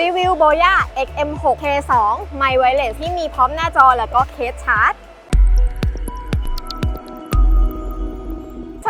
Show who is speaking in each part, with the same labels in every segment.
Speaker 1: รีวิวโบย่า XM6 K2 ไมค์ไวเลสที่มีพร้อมหน้าจอแล้วก็เคสชาร์จ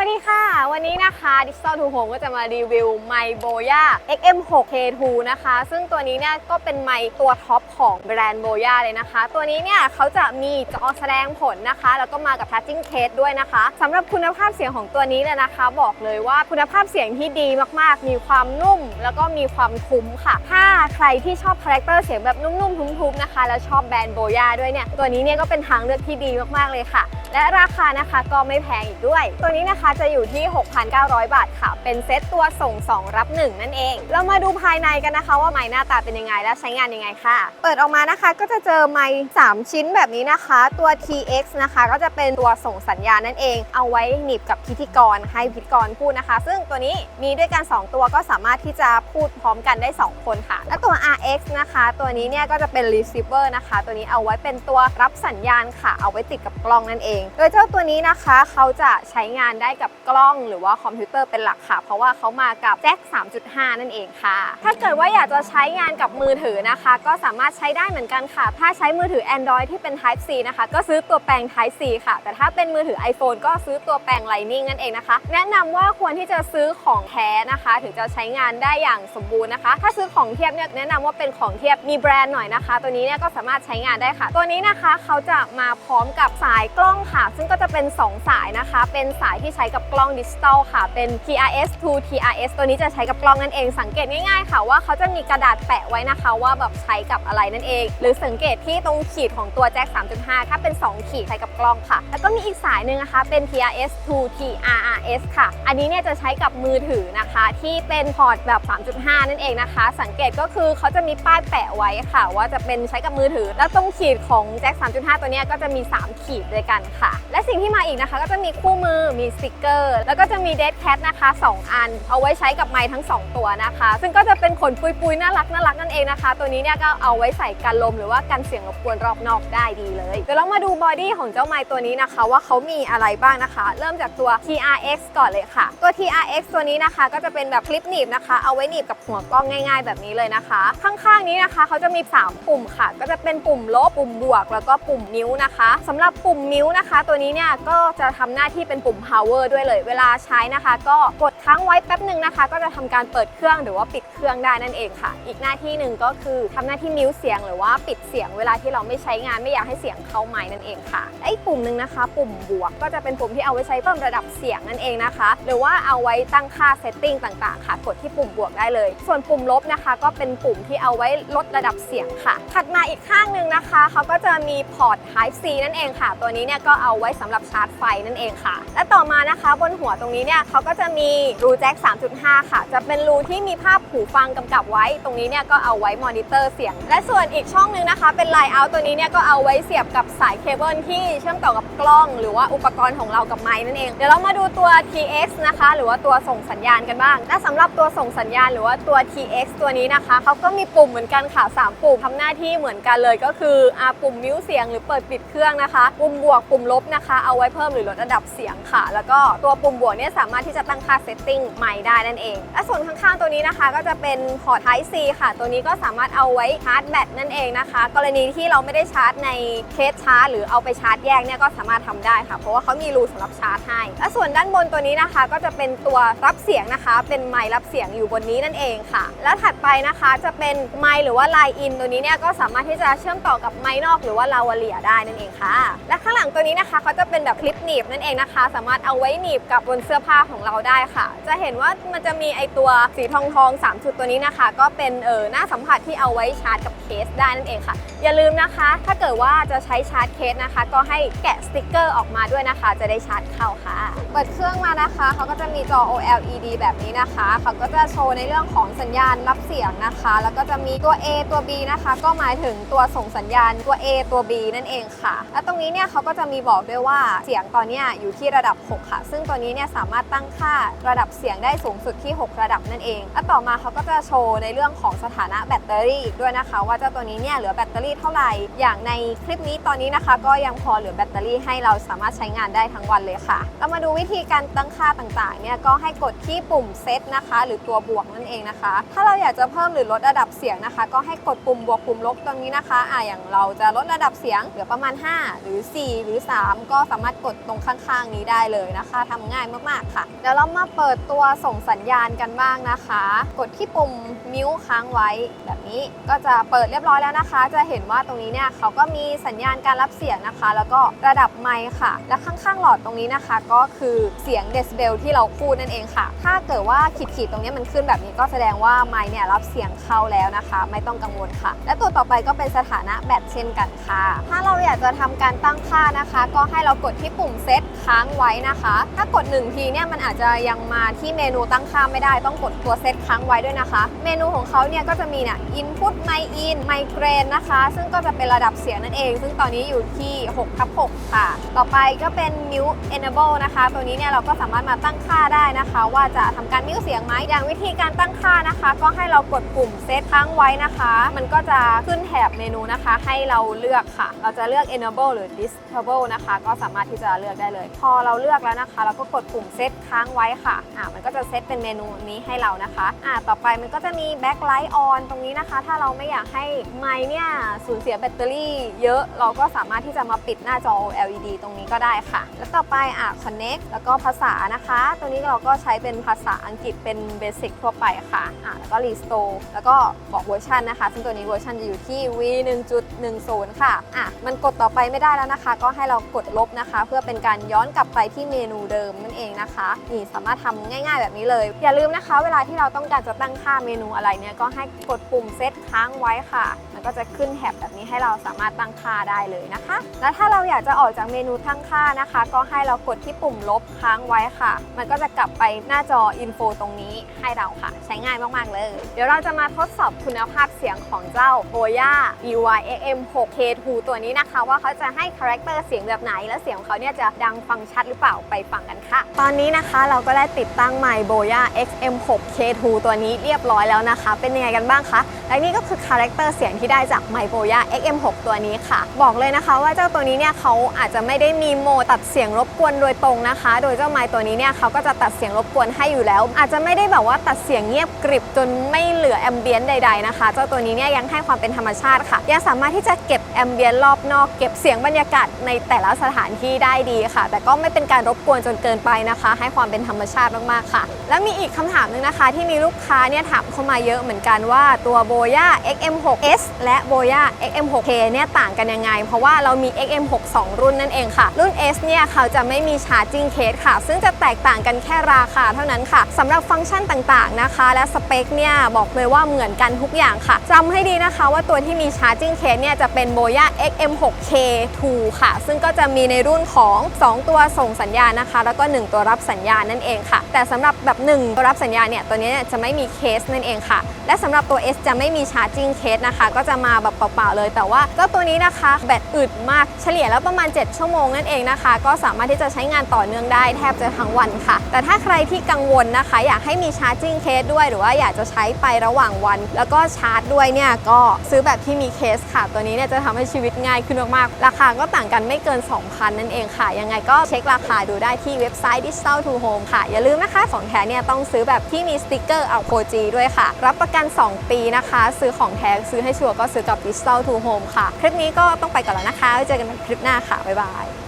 Speaker 1: วัสดีค่ะ วันนี้นะคะดิจิตอลทูโฮมก็จะมารีวิวไมค์โบย่า XM6 K2 นะคะ ซึ่งตัวนี้เนี่ยก็เป็นไมตัวท็อปของแบรนด์โบย่าเลยนะคะ ตัวนี้เนี่ยเขาจะมีจอแสดงผลนะคะ แล้วก็มากับ touching case ด้วยนะคะสำหรับคุณภาพเสียงของตัวนี้เนี่ยนะคะ บอกเลยว่าคุณภาพเสียงที่ดีมากๆ มีความนุ่ม แล้วก็มีความทุ้มค่ะ ถ้าใครที่ชอบคาแรคเตอร์เสียงแบบนุ่มๆทุ้มๆนะคะ แล้วชอบแบรนด์โบย่าด้วยเนี่ยตัวนี้เนี่ยก็เป็นทางเลือกที่ดีมากๆเลยค่ะ และราคานะคะก็ไม่แพงอีกด้วย ตัวนี้นะคะจะอยู่ที่ 6,900 บาทค่ะ เป็นเซตตัวส่ง 2 รับ 1 นั่นเอง เรามาดูภายในกันนะคะ ว่าไม้หน้าตาเป็นยังไงและใช้งานยังไงค่ะ เปิดออกมานะคะก็จะเจอไม้3ชิ้นแบบนี้นะคะ ตัว TX นะคะก็จะเป็นตัวส่งสัญญาณนั่นเอง เอาไว้หนีบกับพิธีกรให้พิธีกรพูดนะคะ ซึ่งตัวนี้มีด้วยกัน 2 ตัวก็สามารถที่จะพูดพร้อมกันได้ 2 คนค่ะ และตัว RX นะคะ ตัวนี้เนี่ยก็จะเป็น receiver นะคะ ตัวนี้เอาไว้เป็นตัวรับสัญญาณค่ะ เอาไว้ติดกับกล้องนั่นเองโดยเจ้าตัวนี้นะคะเขาจะใช้งานได้กับกล้องหรือว่าคอมพิวเตอร์เป็นหลักค่ะ เพราะว่าเขามากับแจ็ค 3.5 นั่นเองค่ะ ถ้าเกิดว่าอยากจะใช้งานกับมือถือนะคะ ก็สามารถใช้ได้เหมือนกันค่ะ ถ้าใช้มือถือ Android ที่เป็น Type C นะคะ ก็ซื้อตัวแปลง Type C ค่ะ แต่ถ้าเป็นมือถือ iPhone ก็ซื้อตัวแปลง Lightning นั่นเองนะคะ แนะนำว่าควรที่จะซื้อของแท้นะคะ ถึงจะใช้งานได้อย่างสมบูรณ์นะคะ ถ้าซื้อของเทียบเนี่ยแนะนำว่าเป็นของเทียบมีแบรนด์หน่อยนะคะ ตัวนี้เนี่ยก็สามารถใช้งานได้ค่ะ ตัวนี้นะคะเขาจะมาพร้อมกับสายกล้องค่ะ ซึ่งก็จะเป็น 2 สายนะคะ เป็นสายที่ใช้กับกล้องดิจิตอลค่ะ เป็น TRS to TRS ตัวนี้จะใช้กับกล้องนั่นเอง สังเกตง่ายๆค่ะว่าเขาจะมีกระดาษแปะไว้นะคะ ว่าแบบใช้กับอะไรนั่นเอง หรือสังเกตที่ตรงขีดของตัวแจ็ค 3.5 ถ้าเป็น 2 ขีดใช้กับกล้องค่ะ แล้วก็มีอีกสายหนึ่งนะคะ เป็น TRS to TRRS ค่ะ อันนี้เนี่ยจะใช้กับมือถือนะคะ ที่เป็นพอร์ตแบบ 3.5 นั่นเองนะคะ สังเกตก็คือเขาจะมีป้ายแปะไว้ค่ะ ว่าจะเป็นใช้กับมือถือ แล้วตรงขีดของแจ็ค 3.5 ตัวนี้ก็จะมี 3 ขีดด้วยกันค่ะและสิ่งที่มาอีกนะคะ ก็จะมีคู่มือมีสติกเกอร์ แล้วก็จะมีเด d แคทนะคะ 2 อัน เอาไว้ใช้กับไม้ทั้ง 2 ตัวนะคะ ซึ่งก็จะเป็นขนปุยๆ น่ารักน่ารักนั่นเองนะคะ ตัวนี้เนี่ยก็เอาไว้ใส่กันลมหรือว่ากันเสียงรบกวนรอบนอกได้ดีเลยเดี๋ยวเรามาดูบอดี้ของเจ้าไม้ตัวนี้นะคะ ว่าเขามีอะไรบ้างนะคะ เริ่มจากตัว TRX ก่อนเลยค่ะ ตัว TRX ตัวนี้นะคะ ก็จะเป็นแบบคลิปหนีบนะคะ เอาไว้หนีบกับหัวกล้องง่าย ๆ แบบนี้เลยนะคะ ข้างๆนี้นะคะเขาจะมี 3 ปุ่มค่ะ ก็จะเป็นปุ่มลบปุ่มบวก แล้วก็ปุ่มนิ้วนะคะสำหรับปุ่มนิ้วนะคะตัวนี้เนี่ยก็จะทำหน้าที่เป็นปุ่ม power ด้วยเลย เวลาใช้นะคะ ก็กดค้างไว้แป๊บหนึ่งนะคะ ก็จะทำการเปิดเครื่องหรือว่าปิดเครื่องได้นั่นเองค่ะ อีกหน้าที่หนึ่งก็คือทำหน้าที่มิวเสียงหรือว่าปิดเสียงเวลาที่เราไม่ใช้งานไม่อยากให้เสียงเข้าไม้นั่นเองค่ะและอีกปุ่มหนึ่งนะคะ ปุ่มบวกก็จะเป็นปุ่มที่เอาไว้ใช้เพิ่มระดับเสียงนั่นเองนะคะ หรือว่าเอาไว้ตั้งค่าเซตติ้งต่างๆค่ะ กดที่ปุ่มบวกได้เลย ส่วนปุ่มลบนะคะ ก็เป็นปุ่มที่เอาไว้ลดระดับเสียงค่ะ ถัดมาอีกข้างหนึ่งนะคะเขาก็จะมีพอร์ต Type C นั่นเองค่ะ ตัวนี้เนี่ยก็็เอาไว้สำหรับชาร์จไฟนั่นเองค่ะ และต่อมานะคะบนหัวตรงนี้เนี่ยเขาก็จะมีรูแจ็ค 3.5 ค่ะ จะเป็นรูที่มีภาพหูฟังกำกับไว้ ตรงนี้เนี่ยก็เอาไว้มอนิเตอร์เสียง และส่วนอีกช่องนึงนะคะ เป็นไลน์เอาตัวนี้เนี่ยก็เอาไว้เสียบกับสายเคเบิลที่เชื่อมต่อกับกล้อง หรือว่าอุปกรณ์ของเรากับไม้นั่นเอง เดี๋ยวเรามาดูตัว TX นะคะ หรือว่าตัวส่งสัญญาณกันบ้าง และสำหรับตัวส่งสัญญาณหรือว่าตัว TX ตัวนี้นะคะเขาก็มีปุ่มเหมือนกันค่ะ 3 ปุ่มทำหน้าที่เหมือนกันเลยก็คืออปุ่มมิวเสียงหรือเปิดปิดเครื่องนะคะ ปุ่มบวกปุ่มลบนะคะ เอาไว้เพิ่มหรือลดระดับเสียงค่ะ แล้วก็ตัวปุ่มบวกเนี่ยสามารถที่จะตั้งค่าเซตติ้งไมค์ได้นั่นเอง และส่วนข้างๆตัวนี้นะคะ ก็จะเป็นพอร์ต Type C ค่ะ ตัวนี้ก็สามารถเอาไว้ชาร์จแบตนั่นเองนะคะ กรณีที่เราไม่ได้ชาร์จในเคสชาร์จ หรือเอาไปชาร์จแยกเนี่ยก็สามารถทำได้ค่ะ เพราะว่าเขามีรูสำหรับชาร์จให้ และส่วนด้านบนตัวนี้นะคะ ก็จะเป็นตัวรับเสียงนะคะ เป็นไมค์รับเสียงอยู่บนนี้นั่นเองค่ะ แล้วถัดไปนะคะจะเป็นไมค์หรือว่าไลน์อินตัวนี้เนี่ยก็สามารถที่จะเชื่อมต่อกับไมค์นอก หรือว่าลาวาเลียได้นั่นเองค่ะ และข้างหลังตัวนี้นะคะเขาจะเป็นแบบคลิปหนีบนั่นเองนะคะ สามารถเอาไว้หนีบกับบนเสื้อผ้าของเราได้ค่ะ จะเห็นว่ามันจะมีไอตัวสีทองทองสามจุดตัวนี้นะคะ ก็เป็นเออหน้าสัมผัสที่เอาไว้ชาร์จกับเคสได้นั่นเองค่ะ อย่าลืมนะคะ ถ้าเกิดว่าจะใช้ชาร์จเคสนะคะ ก็ให้แกะสติกเกอร์ออกมาด้วยนะคะ จะได้ชาร์จเข้าค่ะ เปิดเครื่องมานะคะเขาก็จะมีจอ OLED แบบนี้นะคะเขาก็จะโชว์ในเรื่องของสัญญาณรับเสียงนะคะ แล้วก็จะมีตัว A ตัว B นะคะ ก็หมายถึงตัวส่งสัญญาณตัว A ตัว B นั่นเองค่ะ และตรงนี้เนี่ยเขาก็จะมีบอกด้วยว่าเสียงตอนนี้อยู่ที่ระดับ 6 ค่ะ ซึ่งตัวนี้เนี่ยสามารถตั้งค่าระดับเสียงได้สูงสุดที่ 6 ระดับนั่นเองและต่อมาเขาก็จะโชว์ในเรื่องของสถานะแบตเตอรี่อีกด้วยนะคะ ว่าเจ้าตัวนี้เนี่ยเหลือแบตเตอรี่เท่าไหร่ อย่างในคลิปนี้ตอนนี้นะคะ ก็ยังพอเหลือแบตเตอรี่ให้เราสามารถใช้งานได้ทั้งวันเลยค่ะ เรามาดูวิธีการตั้งค่าต่างๆเนี่ยก็ให้กดที่ปุ่มเซตนะคะ หรือตัวบวกนั่นเองนะคะ ถ้าเราอยากจะเพิ่มหรือลดระดับเสียงนะคะ ก็ให้กดปุ่มบวกปุ่มลบตรงนี้นะคะอ่าอย่างเราจะลดระดับเสียงเหลือประมาณ 5 หรือ 4 หรือ3 ก็สามารถกดตรงข้างๆ นี้ได้เลยนะคะทำง่ายมากๆค่ะ เดี๋ยวเรามาเปิดตัวส่งสัญญาณกันบ้างนะคะ กดที่ปุ่มมิวค้างไว้แบบนี้ก็จะเปิดเรียบร้อยแล้วนะคะ จะเห็นว่าตรงนี้เนี่ยเขาก็มีสัญญาณการรับเสียงนะคะ แล้วก็ระดับไมค์ค่ะ และข้างๆ หลอดตรงนี้นะคะ ก็คือเสียงเดซิเบลที่เราพูดนั่นเองค่ะ ถ้าเกิดว่าขีดๆตรงนี้มันขึ้นแบบนี้ก็แสดงว่าไมค์เนี่ยรับเสียงเข้าแล้วนะคะ ไม่ต้องกังวลค่ะ และตัวต่อไปก็เป็นสถานะแบตเช่นกันค่ะ ถ้าเราอยากจะทำการตั้งค่านะคะก็ให้เรากดที่ปุ่มเซตค้างไว้นะคะ ถ้ากด 1 ทีเนี่ยมันอาจจะยังมาที่เมนูตั้งค่าไม่ได้ต้องกดตัวเซตค้างไว้ด้วยนะคะ เมนูของเขาเนี่ยก็จะมีเนี่ย input my in migraine นะคะ ซึ่งก็จะเป็นระดับเสียงนั่นเอง ซึ่งตอนนี้อยู่ที่6ทับ6ค่ะ ต่อไปก็เป็น mute enable นะคะ ตัวนี้เนี่ยเราก็สามารถมาตั้งค่าได้นะคะ ว่าจะทำการ mute เสียงไหมอย่างวิธีการตั้งค่านะคะ ก็ให้เรากดปุ่มเซตค้างไว้นะคะ มันก็จะขึ้นแถบเมนูนะคะ ให้เราเลือกค่ะ เราจะเลือก enable หรือ disable นะคะ ก็สามารถที่จะเลือกได้เลย พอเราเลือกแล้วนะคะ เราก็กดปุ่มเซตค้างไว้ค่ะอ่ามันก็จะเซตเป็นเมนูนี้ให้เรานะคะอ่าต่อไปมันก็จะมี backlight on ตรงนี้นะคะ ถ้าเราไม่อยากให้ไมค์เนี่ยสูญเสียแบตเตอรี่ เยอะเราก็สามารถที่จะมาปิดหน้าจอ LED ตรงนี้ก็ได้ค่ะ แล้วต่อไปอะ connect แล้วก็ภาษานะคะ ตัวนี้เราก็ใช้เป็นภาษาอังกฤษเป็นเบสิกทั่วไปค่ะอะแล้วก็ restore แล้วก็บอกเวอร์ชันนะคะ ซึ่งตัวนี้เวอร์ชันจะอยู่ที่ v 1.10 ค่ะอะมันกดต่อไปไม่ได้แล้วนะคะ ก็ให้เรากดลบนะคะ เพื่อเป็นการย้อนกลับไปที่เมนูเดิมนั่นเองนะคะนี่สามารถทำง่าย ๆ แบบนี้เลย อย่าลืมนะคะ เวลาที่เราต้องการจะตั้งค่าเมนูอะไรเนี่ยก็ให้กดปุ่มเซตค้างไว้ค่ะ ก็จะขึ้นแถบแบบนี้ให้เราสามารถตั้งค่าได้เลยนะคะ แล้วถ้าเราอยากจะออกจากเมนูตั้งค่านะคะ ก็ให้เรากดที่ปุ่มลบค้างไว้ค่ะ มันก็จะกลับไปหน้าจออินโฟตรงนี้ให้เราค่ะ ใช้ง่ายมากๆเลย เดี๋ยวเราจะมาทดสอบคุณภาพเสียงของเจ้า Boya BY XM 6 K2 ตัวนี้นะคะ ว่าเขาจะให้คาแรคเตอร์เสียงแบบไหน และเสียงของเขาเนี่ยจะดังฟังชัดหรือเปล่าไปฟังกันค่ะ ตอนนี้นะคะเราก็ได้ติดตั้งไมค์ Boya XM 6 K2 ตัวนี้เรียบร้อยแล้วนะคะ เป็นยังไงกันบ้างคะและนี่ก็คือคาแรคเตอร์เสียงที่ได้จากไมโ o ย a XM6 ตัวนี้ค่ะ บอกเลยนะคะว่าเจ้าตัวนี้เนี่ยเขาอาจจะไม่ได้มีโหมดตัดเสียงรบกวนโดยตรงนะคะ โดยเจ้าไมตัวนี้เนี่ยเขาก็จะตัดเสียงรบกวนให้อยู่แล้ว อาจจะไม่ได้แบบว่าตัดเสียงเงียบกริบจนไม่เหลือแอมเบียนต์ใด ๆนะคะ เจ้าตัวนี้เนี่ยยังให้ความเป็นธรรมชาติค่ะ ยังสามารถที่จะเก็บแอมเบียนต์รอบนอก เก็บเสียงบรรยากาศในแต่ละสถานที่ได้ดีค่ะ แต่ก็ไม่เป็นการรบกวนจนเกินไปนะคะ ให้ความเป็นธรรมชาติมากๆค่ะ แล้วมีอีกคำถามหนึงนะคะ ที่มีลูกค้าเนี่ยถามเข้ามาเยอะเหมือนกันว่าตัว Boya XM6S และ Boya XM6K เนี่ยต่างกันยังไง เพราะว่าเรามี XM6 2 รุ่นนั่นเองค่ะ รุ่น S เนี่ยเขาจะไม่มีชาร์จิ่งเคสค่ะ ซึ่งจะแตกต่างกันแค่ราคาเท่านั้นค่ะสำหรับฟังก์ชันต่างๆนะคะ และสเปคเนี่ยบอกเลยว่าเหมือนกันทุกอย่างค่ะจำให้ดีนะคะว่าตัวที่มีชาร์จิ่งเคสเนี่ยจะเป็น Boya XM6K2 ค่ะ ซึ่งก็จะมีในรุ่นของ 2 ตัวส่งสัญญาณนะคะ แล้วก็ 1 ตัวรับสัญญาณนั่นเองค่ะ แต่สำหรับแบบ 1 ตัวรับสัญญาณเนี่ยตัวนี้เนี่ยจะไม่มีเคสนั่นเองค่ะ และสำหรับตัว S จะไม่มีชาร์จิ่งเคสนะคะ ก็จะะมาแบบเปล่าๆเลย แต่ว่าเจ้าตัวนี้นะคะแบตอึดมากเฉลี่ยแล้วประมาณ 7 ชั่วโมงนั่นเองนะคะ ก็สามารถที่จะใช้งานต่อเนื่องได้แทบจะทั้งวันค่ะ แต่ถ้าใครที่กังวลนะคะ อยากให้มีชาร์จิ่งเคสด้วย หรือว่าอยากจะใช้ไประหว่างวัน แล้วก็ชาร์จด้วยเนี่ยก็ซื้อแบบที่มีเคสค่ะ ตัวนี้เนี่ยจะทำให้ชีวิตง่ายขึ้นมากๆราคาก็ต่างกันไม่เกิน 2,000 นั่นเองค่ะ ยังไงก็เช็คราคาดูได้ที่เว็บไซต์ Digital to Home ค่ะ อย่าลืมนะคะของแท้เนี่ยต้องซื้อแบบที่มีสติกเกอร์เอาโคจีด้วยค่ะ รับประกัน 2 ปีนะคะ ซื้อของแท้ซื้อให้ชัวร์ก็ซื้อกับ Digital to Home ค่ะ คลิปนี้ก็ต้องไปก่อนแล้วนะคะไว้เจอกันในคลิปหน้าค่ะ บ๊ายบาย